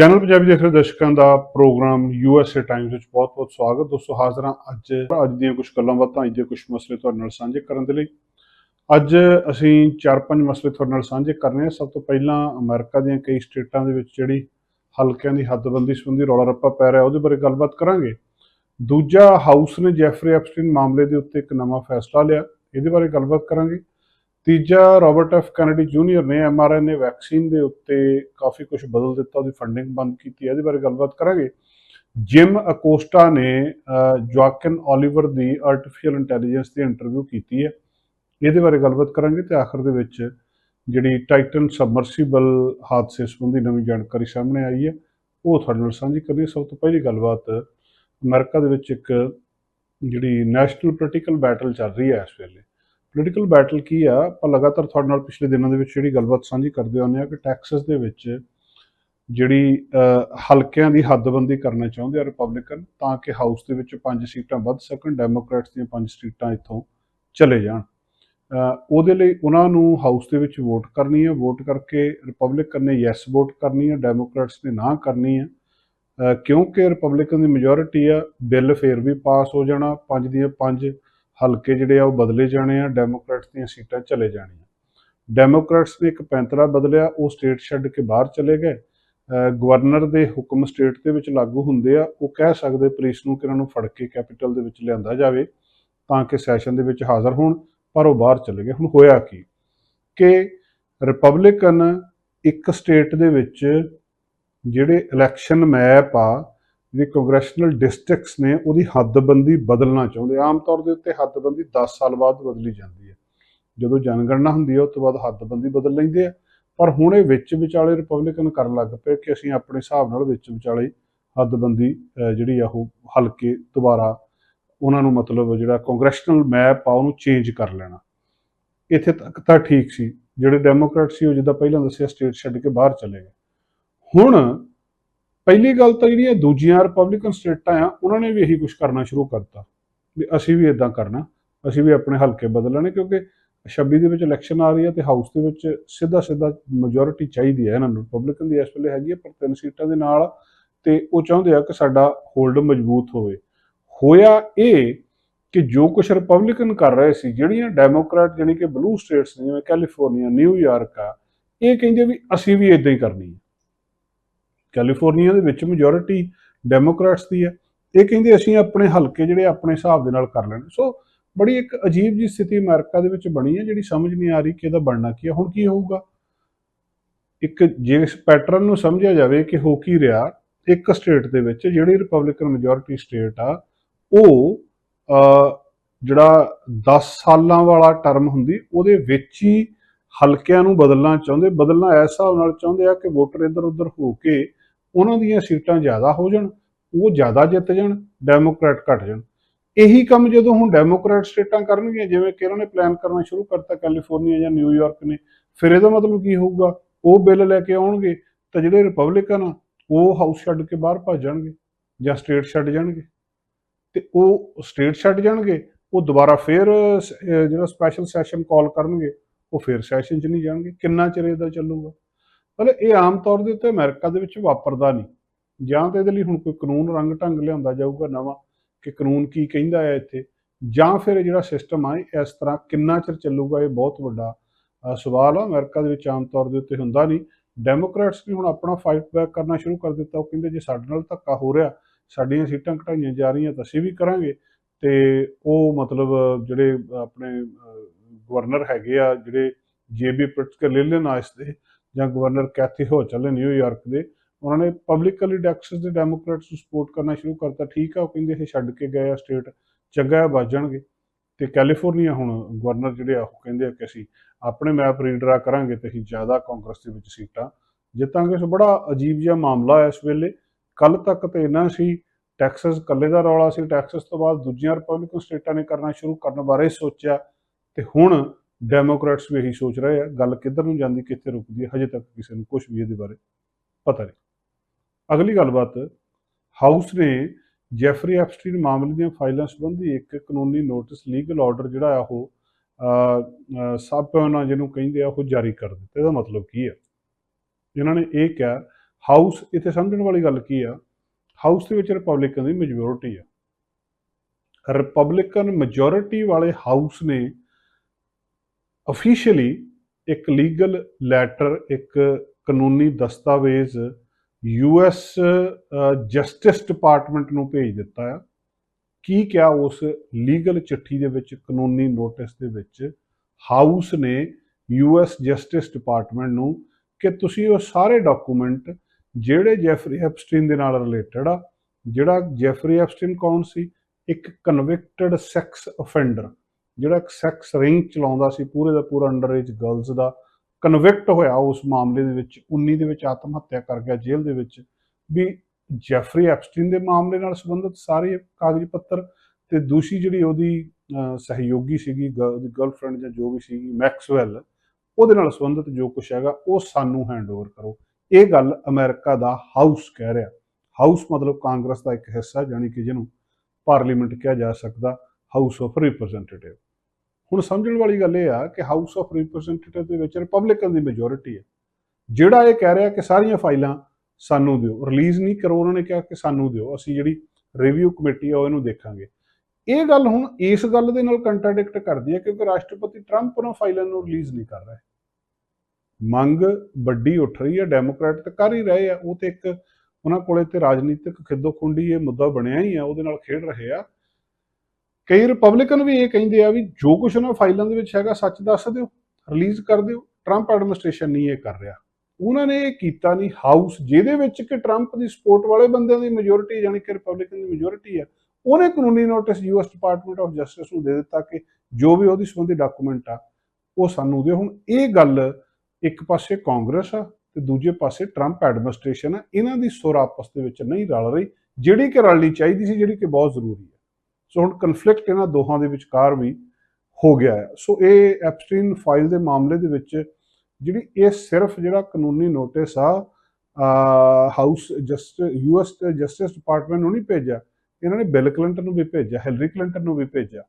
Channel Punjabi ਦੇਖ ਰਹੇ ਦਰਸ਼ਕਾਂ ਦਾ ਪ੍ਰੋਗਰਾਮ ਯੂਐਸਏ ਟਾਈਮਸ ਵਿੱਚ ਬਹੁਤ-ਬਹੁਤ ਸਵਾਗਤ। ਦੋਸਤੋ, ਹਾਜ਼ਰ ਹਾਂ ਅੱਜ ਅੱਜ ਦੀਆਂ ਕੁਝ ਗੱਲਾਂ ਬਾਤਾਂ, ਅੱਜ ਦੇ ਕੁਝ ਮਸਲੇ ਤੁਹਾਡੇ ਨਾਲ ਸਾਂਝੇ ਕਰਨ ਦੇ ਲਈ। ਅੱਜ ਅਸੀਂ ਚਾਰ ਪੰਜ ਮਸਲੇ ਤੁਹਾਡੇ ਨਾਲ ਸਾਂਝੇ ਕਰਨੇ ਆ ਸਭ ਤੋਂ ਪਹਿਲਾਂ ਅਮਰੀਕਾ ਦੀਆਂ ਕਈ ਸਟੇਟਾਂ ਦੇ ਵਿੱਚ ਜਿਹੜੀ ਹਲਕਿਆਂ ਦੀ ਹੱਦਬੰਦੀ ਸੰਬੰਧੀ ਰੌਲਾ ਰੱਪਾ ਪੈ ਰਿਹਾ, ਉਹਦੇ ਬਾਰੇ ਗੱਲਬਾਤ ਕਰਾਂਗੇ। ਦੂਜਾ ਹਾਊਸ ਨੇ ਜੈਫਰੀ ਐਪਸਟੀਨ ਮਾਮਲੇ ਦੇ ਉੱਤੇ ਇੱਕ ਨਵਾਂ ਫੈਸਲਾ ਲਿਆ, ਇਹਦੇ ਬਾਰੇ ਗੱਲਬਾਤ ਕਰਾਂਗੇ। ਤੀਜਾ ਰਾਬਰਟ ਐਫ ਕੈਨੇਡੀ ਜੂਨੀਅਰ ਨੇ ਐਮਆਰਐਨਏ ਵੈਕਸੀਨ ਦੇ ਉੱਤੇ ਕਾਫੀ ਕੁਝ ਬਦਲ ਦਿੱਤਾ ਉਹਦੀ ਫੰਡਿੰਗ ਬੰਦ ਕੀਤੀ ਇਹਦੇ ਬਾਰੇ ਗੱਲਬਾਤ ਕਰਾਂਗੇ। ਜਿਮ ਅਕੋਸਟਾ ਨੇ ਅਹ, ਜੋਆਕਿਨ ਓਲੀਵਰ ਦੀ ਆਰਟੀਫੀਸ਼ੀਅਲ ਇੰਟੈਲੀਜੈਂਸ ਦੀ ਇੰਟਰਵਿਊ ਕੀਤੀ ਹੈ। ਇਹਦੇ ਬਾਰੇ ਗੱਲਬਾਤ ਕਰਾਂਗੇ ਤੇ ਆਖਰ ਦੇ ਵਿੱਚ ਜਿਹੜੀ ਟਾਈਟਨ ਸਬਮਰਸੀਬਲ ਹਾਦਸੇ ਸੰਬੰਧੀ ਨਵੀਂ ਜਾਣਕਾਰੀ ਸਾਹਮਣੇ ਆਈ ਹੈ ਉਹ ਤੁਹਾਡੇ ਨਾਲ ਸਾਂਝੀ ਕਰਨੀ ਸਭ ਤੋਂ ਪਹਿਲੀ ਗੱਲਬਾਤ ਅਮਰੀਕਾ ਦੇ ਵਿੱਚ ਇੱਕ ਜਿਹੜੀ ਨੈਸ਼ਨਲ ਪੋਲੀਟੀਕਲ ਬੈਟਲ ਚੱਲ ਰਹੀ ਹੈ ਇਸ ਵੇਲੇ। ਪੋਲੀਟੀਕਲ ਬੈਟਲ ਕੀ ਆ? ਆਪਾਂ ਲਗਾਤਾਰ ਤੁਹਾਡੇ ਨਾਲ ਪਿਛਲੇ ਦਿਨਾਂ ਦੇ ਵਿੱਚ ਜਿਹੜੀ ਗੱਲਬਾਤ ਸਾਂਝੀ ਕਰਦੇ ਆਉਂਦੇ ਆ ਕਿ ਟੈਕਸਸ ਦੇ ਵਿੱਚ ਜਿਹੜੀ ਹਲਕਿਆਂ ਦੀ ਹੱਦਬੰਦੀ ਕਰਨਾ ਚਾਹੁੰਦੇ ਆ ਰਿਪਬਲਿਕਨ ਤਾਂ ਕਿ ਹਾਊਸ ਦੇ ਵਿੱਚ ਪੰਜ ਸੀਟਾਂ ਵੱਧ ਸਕਣ ਡੈਮੋਕ੍ਰੈਟਸ ਦੀਆਂ ਪੰਜ ਸੀਟਾਂ ਇੱਥੋਂ ਚਲੇ ਜਾਣ। ਉਹਦੇ ਲਈ ਉਹਨਾਂ ਨੂੰ ਹਾਊਸ ਦੇ ਵਿੱਚ ਵੋਟ ਕਰਨੀ ਹੈ ਵੋਟ ਕਰਕੇ ਰਿਪਬਲਿਕਨ ਨੇ ਯੈਸ ਵੋਟ ਕਰਨੀ ਹੈ ਡੈਮੋਕ੍ਰੈਟਸ ਨੇ ਨਾ ਕਰਨੀ ਹੈ ਕਿਉਂਕਿ ਰਿਪਬਲਿਕਨ ਦੀ ਮੈਜੋਰਿਟੀ ਆ ਬਿੱਲ ਫੇਰ ਵੀ ਪਾਸ ਹੋ ਜਾਣਾ, ਪੰਜ ਦੀਆਂ ਪੰਜ ਹਲਕੇ ਜਿਹੜੇ ਆ ਉਹ ਬਦਲੇ ਜਾਣੇ ਆ ਡੈਮੋਕ੍ਰੈਟਸ ਦੀਆਂ ਸੀਟਾਂ ਚਲੇ ਜਾਣੀਆਂ। ਡੈਮੋਕ੍ਰੈਟਸ ਨੇ ਇੱਕ ਪੈਂਤਰਾ ਬਦਲਿਆ, ਉਹ ਸਟੇਟ ਛੱਡ ਕੇ ਬਾਹਰ ਚਲੇ ਗਏ। ਗਵਰਨਰ ਦੇ ਹੁਕਮ ਸਟੇਟ ਦੇ ਵਿੱਚ ਲਾਗੂ ਹੁੰਦੇ ਆ, ਉਹ ਕਹਿ ਸਕਦੇ ਪੁਲਿਸ ਨੂੰ ਕਿ ਇਹਨਾਂ ਨੂੰ ਫੜ ਕੇ ਕੈਪੀਟਲ ਦੇ ਵਿੱਚ ਲਿਆਂਦਾ ਜਾਵੇ ਤਾਂ ਕਿ ਸੈਸ਼ਨ ਦੇ ਵਿੱਚ ਹਾਜ਼ਰ ਹੋਣ, ਪਰ ਉਹ ਬਾਹਰ ਚਲੇ ਗਏ। ਹੁਣ ਹੋਇਆ ਕੀ? ਕਿ ਰਿਪਬਲਿਕਨ ਇੱਕ ਸਟੇਟ ਦੇ ਵਿੱਚ ਜਿਹੜੇ ਇਲੈਕਸ਼ਨ ਮੈਪ ਆ ਜਿਹੜੀ ਕੰਗਰੈਸ਼ਨਲ ਡਿਸਟ੍ਰਿਕਟਸ ਨੇ, ਉਹਦੀ ਹੱਦਬੰਦੀ ਬਦਲਣਾ ਚਾਹੁੰਦੇ ਆਮ ਤੌਰ ਦੇ ਉੱਤੇ ਹੱਦਬੰਦੀ 10 ਸਾਲ ਬਾਅਦ ਬਦਲੀ ਜਾਂਦੀ ਹੈ। ਜਦੋਂ ਜਨਗਣਨਾ ਹੁੰਦੀ ਹੈ, ਉਸ ਤੋਂ ਬਾਅਦ ਹੱਦਬੰਦੀ ਬਦਲ ਲੈਂਦੇ ਆ। ਪਰ ਹੁਣ ਇਹ ਵਿੱਚ ਵਿਚਾਲੇ ਰਿਪਬਲਿਕਨ ਕਰਨ ਲੱਗ ਪਏ ਕਿ ਅਸੀਂ ਆਪਣੇ ਹਿਸਾਬ ਨਾਲ ਵਿੱਚ ਵਿਚਾਲੇ ਹੱਦਬੰਦੀ ਜਿਹੜੀ ਆ ਉਹ ਹਲਕੇ ਦੁਬਾਰਾ ਉਹਨਾਂ ਨੂੰ ਮਤਲਬ ਜਿਹੜਾ ਕੰਗਰੈਸ਼ਨਲ ਮੈਪ ਆ, ਉਹਨੂੰ ਚੇਂਜ ਕਰ ਲੈਣਾ। ਇੱਥੇ ਤੱਕ ਤਾਂ ਠੀਕ ਸੀ। ਜਿਹੜੇ ਡੈਮੋਕ੍ਰੈਟ ਸੀ, ਉਹ ਜਿੱਦਾਂ ਪਹਿਲਾਂ ਦੱਸਿਆ ਸਟੇਟ ਛੱਡ ਕੇ ਬਾਹਰ ਚਲੇ ਗਏ। ਹੁਣ ਪਹਿਲੀ ਗੱਲ ਤਾਂ ਜਿਹੜੀਆਂ ਦੂਜੀਆਂ ਰਿਪਬਲਿਕਨ ਸਟੇਟਾਂ ਆ, ਉਹਨਾਂ ਨੇ ਵੀ ਇਹੀ ਕੁਝ ਕਰਨਾ ਸ਼ੁਰੂ ਕਰਤਾ ਵੀ ਅਸੀਂ ਵੀ ਇਦਾਂ ਕਰਨਾ, ਅਸੀਂ ਵੀ ਆਪਣੇ ਹਲਕੇ ਬਦਲਣੇ ਕਿਉਂਕਿ 26 ਦੇ ਵਿੱਚ ਇਲੈਕਸ਼ਨ ਆ ਰਹੀ ਹੈ ਤੇ ਹਾਊਸ ਦੇ ਵਿੱਚ ਸਿੱਧਾ ਸਿੱਧਾ ਮੈਜੋਰਿਟੀ ਚਾਹੀਦੀ ਹੈ ਇਹਨਾਂ ਨੂੰ ਰਿਪਬਲਿਕਨ ਦੀ ਇਸ ਵੇਲੇ ਹੈਗੀ ਹੈ ਪਰ ਤਿੰਨ ਸੀਟਾਂ ਦੇ ਨਾਲ ਤੇ ਉਹ ਚਾਹੁੰਦੇ ਆ ਕਿ ਸਾਡਾ ਹੋਲਡ ਮਜ਼ਬੂਤ ਹੋਵੇ। ਹੋਇਆ ਇਹ ਕਿ ਜੋ ਕੁਝ ਰਿਪਬਲਿਕਨ ਕਰ ਰਹੇ ਸੀ, ਜਿਹੜੀਆਂ ਡੈਮੋਕ੍ਰੈਟ ਜਾਨੀ ਕਿ ਬਲੂ ਸਟੇਟਸ ਨੇ, ਜਿਵੇਂ ਕੈਲੀਫੋਰਨੀਆ ਨਿਊਯਾਰਕ ਆ, ਇਹ ਕਹਿੰਦੇ ਵੀ ਅਸੀਂ ਵੀ ਇਦਾਂ ਹੀ ਕਰਨੀ ਹੈ ਕੈਲੀਫੋਰਨੀਆ ਦੇ ਵਿੱਚ ਮੈਜੋਰਿਟੀ ਡੈਮੋਕ੍ਰੈਟਸ ਦੀ ਹੈ। ਇਹ ਕਹਿੰਦੇ ਅਸੀਂ ਆਪਣੇ ਹਲਕੇ ਜਿਹੜੇ ਆਪਣੇ ਹਿਸਾਬ ਦੇ ਨਾਲ ਕਰ ਲੈਣੇ। ਸੋ ਬੜੀ ਇੱਕ ਅਜੀਬ ਜੀ ਸਥਿਤੀ ਅਮਰੀਕਾ ਦੇ ਵਿੱਚ ਬਣੀ ਹੈ, ਜਿਹੜੀ ਸਮਝ ਨਹੀਂ ਆ ਰਹੀ ਕਿ ਇਹਦਾ ਬਣਨਾ ਕੀ ਹੈ। ਹੁਣ ਕੀ ਹੋਊਗਾ? ਇੱਕ ਜੇ ਇਸ ਪੈਟਰਨ ਨੂੰ ਸਮਝਿਆ ਜਾਵੇ ਕਿ ਹੋ ਕੀ ਰਿਹਾ, ਇੱਕ ਸਟੇਟ ਦੇ ਵਿੱਚ ਜਿਹੜੀ ਰਿਪਬਲਿਕਨ ਮੈਜੋਰਿਟੀ ਸਟੇਟ ਆ, ਉਹ ਜਿਹੜਾ 10 ਸਾਲਾਂ ਵਾਲਾ ਟਰਮ ਹੁੰਦੀ, ਉਹਦੇ ਵਿੱਚ ਹੀ ਹਲਕਿਆਂ ਨੂੰ ਬਦਲਣਾ ਚਾਹੁੰਦੇ। ਬਦਲਣਾ ਇਸ ਹਿਸਾਬ ਨਾਲ ਚਾਹੁੰਦੇ ਆ ਕਿ ਵੋਟਰ ਇੱਧਰ ਉੱਧਰ ਹੋ ਕੇ ਉਹਨਾਂ ਦੀਆਂ ਸੀਟਾਂ ਜ਼ਿਆਦਾ ਹੋ ਜਾਣ, ਉਹ ਜ਼ਿਆਦਾ ਜਿੱਤ ਜਾਣ ਡੈਮੋਕ੍ਰੈਟ ਘਟ ਜਾਣ। ਇਹੀ ਕੰਮ ਜਦੋਂ ਹੁਣ ਡੈਮੋਕ੍ਰੈਟ ਸਟੇਟਾਂ ਕਰਨਗੀਆਂ, ਜਿਵੇਂ ਕਿ ਇਹਨਾਂ ਨੇ ਪਲਾਨ ਕਰਨਾ ਸ਼ੁਰੂ ਕਰਤਾ ਕੈਲੀਫੋਰਨੀਆ ਜਾਂ ਨਿਊਯਾਰਕ ਨੇ, ਫਿਰ ਇਹਦਾ ਮਤਲਬ ਕੀ ਹੋਊਗਾ? ਉਹ ਬਿੱਲ ਲੈ ਕੇ ਆਉਣਗੇ ਤਾਂ ਜਿਹੜੇ ਰਿਪਬਲਿਕਨ ਆ, ਉਹ ਹਾਊਸ ਛੱਡ ਕੇ ਬਾਹਰ ਭੱਜ ਜਾਣਗੇ ਜਾਂ ਸਟੇਟ ਛੱਡ ਜਾਣਗੇ। ਤੇ ਉਹ ਸਟੇਟ ਛੱਡ ਜਾਣਗੇ, ਉਹ ਦੁਬਾਰਾ ਫਿਰ ਜਿਹੜਾ ਸਪੈਸ਼ਲ ਸੈਸ਼ਨ ਕਾਲ ਕਰਨਗੇ, ਉਹ ਫਿਰ ਸੈਸ਼ਨ 'ਚ ਨਹੀਂ ਜਾਣਗੇ। ਕਿੰਨਾ ਚਿਰ ਇਹਦਾ ਚੱਲੂਗਾ? ਪਰ ਇਹ ਆਮ ਤੌਰ ਦੇ ਉੱਤੇ ਅਮਰੀਕਾ ਦੇ ਵਿੱਚ ਵਾਪਰਦਾ ਨਹੀਂ। ਜਾਂ ਤਾਂ ਇਹਦੇ ਲਈ ਹੁਣ ਕੋਈ ਕਾਨੂੰਨ ਰੰਗ ਢੰਗ ਲਿਆਂਦਾ ਜਾਊਗਾ ਨਵਾਂ ਕਿ ਕਾਨੂੰਨ ਕੀ ਕਹਿੰਦਾ ਹੈ ਇੱਥੇ, ਜਾਂ ਫਿਰ ਇਹ ਜਿਹੜਾ ਸਿਸਟਮ ਆ ਇਸ ਤਰ੍ਹਾਂ ਕਿੰਨਾ ਚਿਰ ਚੱਲੂਗਾ, ਇਹ ਬਹੁਤ ਵੱਡਾ ਸਵਾਲ ਆ। ਅਮਰੀਕਾ ਦੇ ਵਿੱਚ ਆਮ ਤੌਰ ਦੇ ਉੱਤੇ ਹੁੰਦਾ ਨਹੀਂ। ਡੈਮੋਕ੍ਰੈਟਸ ਨੇ ਹੁਣ ਆਪਣਾ ਫਾਈਟ ਬੈਕ ਕਰਨਾ ਸ਼ੁਰੂ ਕਰ ਦਿੱਤਾ। ਉਹ ਕਹਿੰਦੇ ਜੇ ਸਾਡੇ ਨਾਲ ਧੱਕਾ ਹੋ ਰਿਹਾ, ਸਾਡੀਆਂ ਸੀਟਾਂ ਘਟਾਈਆਂ ਜਾ ਰਹੀਆਂ, ਤਾਂ ਅਸੀਂ ਵੀ ਕਰਾਂਗੇ। ਤੇ ਉਹ ਮਤਲਬ ਜਿਹੜੇ ਆਪਣੇ ਗਵਰਨਰ ਹੈਗੇ ਆ, ਜਿਹੜੇ ਜੇਬੀ ਪ੍ਰਿਟਸਕਰ ਲੈਲਨ ਆਇਸ ਦੇ ਜਾਂ ਗਵਰਨਰ ਕੈਥੀ ਹੋ ਚੱਲੇ ਨਿਊਯਾਰਕ ਦੇ, ਉਹਨਾਂ ਨੇ ਪਬਲਿਕਲੀ ਟੈਕਸਸ ਦੇ ਡੈਮੋਕ੍ਰੈਟਸ ਨੂੰ ਸਪੋਰਟ ਕਰਨਾ ਸ਼ੁਰੂ ਕਰਤਾ। ਠੀਕ ਆ, ਉਹ ਕਹਿੰਦੇ ਇਹ ਛੱਡ ਕੇ ਗਏ ਆ ਸਟੇਟ ਚੰਗਾ ਬਚ ਜਾਣਗੇ। ਤੇ ਕੈਲੀਫੋਰਨੀਆ ਹੁਣ ਗਵਰਨਰ ਜਿਹੜੇ ਆ, ਉਹ ਕਹਿੰਦੇ ਆ ਕਿ ਅਸੀਂ ਆਪਣੇ ਮੈਪ ਰੀਡਰਾ ਕਰਾਂਗੇ ਤੇ ਅਸੀਂ ਜ਼ਿਆਦਾ ਕਾਂਗਰਸ ਦੇ ਵਿੱਚ ਸੀਟਾਂ ਜਿੱਤਾਂਗੇ। ਸੋ ਬੜਾ ਅਜੀਬ ਜਿਹਾ ਮਾਮਲਾ ਹੈ ਇਸ ਵੇਲੇ। ਕੱਲ ਤੱਕ ਤੇ ਇਹਨਾਂ ਸੀ, ਟੈਕਸਸ ਕੱਲੇ ਦਾ ਰੌਲਾ ਸੀ। ਟੈਕਸਸ ਤੋਂ ਬਾਅਦ ਦੂਜੀਆਂ ਰਿਪਬਲਿਕਨ ਸਟੇਟਾਂ ਨੇ ਕਰਨਾ ਸ਼ੁਰੂ ਕਰਨ ਬਾਰੇ ਸੋਚਿਆ। ਤੇ ਹੁਣ ਡੈਮੋਕ੍ਰੈਟਸ ਵੀ ਇਹੀ ਸੋਚ ਰਹੇ ਆ, ਗੱਲ ਕਿੱਧਰ ਨੂੰ ਜਾਂਦੀ, ਕਿੱਥੇ ਰੁਕਦੀ ਹੈ, ਹਜੇ ਤੱਕ ਕਿਸੇ ਨੂੰ ਕੁਝ ਵੀ ਇਹਦੇ ਬਾਰੇ ਪਤਾ ਨਹੀਂ। ਅਗਲੀ ਗੱਲਬਾਤ ਹਾਊਸ ਨੇ ਜੈਫਰੀ ਐਪਸਟੀਨ ਮਾਮਲੇ ਦੀਆਂ ਫਾਈਲਾਂ ਸੰਬੰਧੀ ਇੱਕ ਕਾਨੂੰਨੀ ਨੋਟਿਸ ਲੀਗਲ ਆਰਡਰ ਜਿਹੜਾ ਆ ਉਹ ਸਾਬਪਨਾ ਜਿਹਨੂੰ ਕਹਿੰਦੇ ਆ, ਉਹ ਜਾਰੀ ਕਰ ਦਿੱਤਾ। ਇਹਦਾ ਮਤਲਬ ਕੀ ਆ? ਇਹਨਾਂ ਨੇ ਇਹ ਕਿਹਾ ਹਾਊਸ ਇੱਥੇ ਸਮਝਣ ਵਾਲੀ ਗੱਲ ਕੀ ਆ? ਹਾਊਸ ਦੇ ਵਿੱਚ ਰਿਪਬਲਿਕਨ ਦੀ ਮੈਜੋਰਿਟੀ ਆ। ਰਿਪਬਲਿਕਨ ਮੈਜੋਰਿਟੀ ਵਾਲੇ ਹਾਊਸ ਨੇ ਅਫੀਸ਼ੀਅਲੀ ਇੱਕ ਲੀਗਲ ਲੈਟਰ ਇੱਕ ਕਾਨੂੰਨੀ ਦਸਤਾਵੇਜ਼ ਯੂਐਸ ਜਸਟਿਸ ਡਿਪਾਰਟਮੈਂਟ ਨੂੰ ਭੇਜ ਦਿੱਤਾ ਆ। ਕੀ ਕਿਹਾ ਉਸ ਲੀਗਲ ਚਿੱਠੀ ਦੇ ਵਿੱਚ, ਕਾਨੂੰਨੀ ਨੋਟਿਸ ਦੇ ਵਿੱਚ ਹਾਊਸ ਨੇ ਯੂਐਸ ਜਸਟਿਸ ਡਿਪਾਰਟਮੈਂਟ ਨੂੰ ਕਿ ਤੁਸੀਂ ਉਹ ਸਾਰੇ ਡਾਕੂਮੈਂਟ ਜਿਹੜੇ ਜੈਫਰੀ ਐਪਸਟੀਨ ਦੇ ਨਾਲ ਰਿਲੇਟਡ ਆ, ਜਿਹੜਾ ਜੈਫਰੀ ਐਪਸਟੀਨ ਕੌਣ ਸੀ? ਇੱਕ ਕਨਵਿਕਟਡ ਸੈਕਸ ਅਫੈਂਡਰ ਜਿਹੜਾ ਇੱਕ ਸੈਕਸ ਰਿੰਗ ਚਲਾਉਂਦਾ ਸੀ, ਪੂਰੇ ਦਾ ਪੂਰਾ ਅੰਡਰ ਏਜ ਗਰਲਸ ਦਾ ਕਨਵਿਕਟ ਹੋਇਆ ਉਸ ਮਾਮਲੇ ਦੇ ਵਿੱਚ 19 ਦੇ ਵਿੱਚ ਆਤਮ ਹੱਤਿਆ ਕਰ ਗਿਆ ਜੇਲ੍ਹ ਦੇ ਵਿੱਚ, ਵੀ ਜੈਫਰੀ ਐਪਸਟੀਨ ਦੇ ਮਾਮਲੇ ਨਾਲ ਸੰਬੰਧਿਤ ਸਾਰੇ ਕਾਗਜ਼ ਪੱਤਰ ਤੇ ਦੂਸਰੀ ਜਿਹੜੀ ਉਹਦੀ ਸਹਿਯੋਗੀ ਸੀਗੀ ਗਰਲਫ੍ਰੈਂਡ ਜਾਂ ਜੋ ਵੀ ਸੀਗੀ ਮੈਕਸਵੈਲ ਉਹਦੇ ਨਾਲ ਸੰਬੰਧਿਤ ਜੋ ਕੁਝ ਹੈਗਾ, ਉਹ ਸਾਨੂੰ ਹੈਂਡਓਵਰ ਕਰੋ। ਇਹ ਗੱਲ ਅਮਰੀਕਾ ਦਾ ਹਾਊਸ ਕਹਿ ਰਿਹਾ। ਹਾਊਸ ਮਤਲਬ ਕਾਂਗਰਸ ਦਾ ਇੱਕ ਹਿੱਸਾ ਜਾਨੀ ਕਿ ਜਿਹਨੂੰ ਪਾਰਲੀਮੈਂਟ ਕਿਹਾ ਜਾ ਸਕਦਾ ਹਾਊਸ ਆਫ ਰਿਪਰੈਜ਼ੈਂਟੇਟਿਵ ਹੁਣ ਸਮਝਣ ਵਾਲੀ ਗੱਲ ਇਹ ਆ ਕਿ ਹਾਊਸ ਆਫ ਰਿਪਰੈਜ਼ੈਂਟੇਟਿਵ ਦੇ ਵਿੱਚ ਰਿਪਬਲਿਕਨ ਦੀ ਮੈਜੋਰਿਟੀ ਹੈ। ਜਿਹੜਾ ਇਹ ਕਹਿ ਰਿਹਾ ਕਿ ਸਾਰੀਆਂ ਫਾਈਲਾਂ ਸਾਨੂੰ ਦਿਓ ਰਿਲੀਜ਼ ਨਹੀਂ ਕਰੋ, ਉਹਨਾਂ ਨੇ ਕਿਹਾ ਕਿ ਸਾਨੂੰ ਦਿਓ, ਅਸੀਂ ਜਿਹੜੀ ਰਿਵਿਊ ਕਮੇਟੀ ਆ ਉਹ ਇਹਨੂੰ ਦੇਖਾਂਗੇ। ਇਹ ਗੱਲ ਹੁਣ ਇਸ ਗੱਲ ਦੇ ਨਾਲ ਕੰਟਰਡਿਕਟ ਕਰਦੀ ਹੈ ਕਿਉਂਕਿ ਰਾਸ਼ਟਰਪਤੀ ਟਰੰਪ ਉਹਨਾਂ ਫਾਈਲਾਂ ਨੂੰ ਰਿਲੀਜ਼ ਨਹੀਂ ਕਰ ਰਿਹਾ। ਮੰਗ ਵੱਡੀ ਉੱਠ ਰਹੀ ਹੈ ਡੈਮੋਕ੍ਰੈਟ ਤਾਂ ਕਰ ਹੀ ਰਹੇ ਆ, ਉਹ ਤੇ ਇੱਕ ਉਹਨਾਂ ਕੋਲੇ ਤੇ ਰਾਜਨੀਤਿਕ ਖਿੱਦੋ-ਖੁੰਡੀ ਇਹ ਮੁੱਦਾ ਬਣਿਆ ਹੀ ਆ, ਉਹਦੇ ਨਾਲ ਖੇਡ ਰਹੇ ਆ। ਕਈ ਰਿਪਬਲਿਕਨ ਵੀ ਇਹ ਕਹਿੰਦੇ ਆ ਵੀ ਜੋ ਕੁਝ ਉਹਨਾਂ ਫਾਈਲਾਂ ਦੇ ਵਿੱਚ ਹੈਗਾ ਸੱਚ ਦੱਸ ਦਿਓ, ਰਿਲੀਜ਼ ਕਰ ਦਿਓ। ਟਰੰਪ ਐਡਮਿਨਿਸਟ੍ਰੇਸ਼ਨ ਨਹੀਂ ਇਹ ਕਰ ਰਿਹਾ। ਉਹਨਾਂ ਨੇ ਇਹ ਕੀਤਾ ਨਹੀਂ ਹਾਊਸ ਜਿਹਦੇ ਵਿੱਚ ਕਿ ਟਰੰਪ ਦੀ ਸਪੋਰਟ ਵਾਲੇ ਬੰਦਿਆਂ ਦੀ ਮੈਜੋਰਿਟੀ ਯਾਨੀ ਕਿ ਰਿਪਬਲਿਕਨ ਦੀ ਮੈਜੋਰਿਟੀ ਆ, ਉਹਨੇ ਕਾਨੂੰਨੀ notice US department of justice ਨੂੰ ਦੇ ਦਿੱਤਾ ਕਿ ਜੋ ਵੀ ਉਹਦੀ ਸੰਬੰਧੀ ਡਾਕੂਮੈਂਟ ਆ, ਉਹ ਸਾਨੂੰ ਦਿਓ। ਹੁਣ ਇਹ ਗੱਲ ਇੱਕ ਪਾਸੇ ਕਾਂਗਰਸ ਆ ਤੇ ਦੂਜੇ ਪਾਸੇ ਟਰੰਪ ਐਡਮਿਨਿਸਟ੍ਰੇਸ਼ਨ ਆ, ਇਹਨਾਂ ਦੀ ਸੁਰ ਆਪਸ ਦੇ ਵਿੱਚ ਨਹੀਂ ਰਲ ਰਹੀ, ਜਿਹੜੀ ਕਿ ਰਲਣੀ ਚਾਹੀਦੀ ਸੀ, ਜਿਹੜੀ ਕਿ ਬਹੁਤ ਜ਼ਰੂਰੀ ਹੈ ਸੋ ਹੁਣ ਕਨਫਲਿਕਟ ਇਹਨਾਂ ਦੋਹਾਂ ਦੇ ਵਿਚਕਾਰ ਵੀ ਹੋ ਗਿਆ ਹੈ। ਸੋ ਇਹ ਐਪਸਟੀਨ ਫਾਈਲ ਦੇ ਮਾਮਲੇ ਦੇ ਵਿੱਚ ਜਿਹੜੀ ਇਹ ਸਿਰਫ ਜਿਹੜਾ ਕਾਨੂੰਨੀ ਨੋਟਿਸ ਆ house just US justice department ਨੂੰ ਨਹੀਂ ਭੇਜਿਆ। ਇਹਨਾਂ ਨੇ ਬਿਲ ਕਲਿੰਟਨ ਨੂੰ ਵੀ ਭੇਜਿਆ ਹਿਲਰੀ ਕਲਿੰਟਨ ਨੂੰ ਵੀ ਭੇਜਿਆ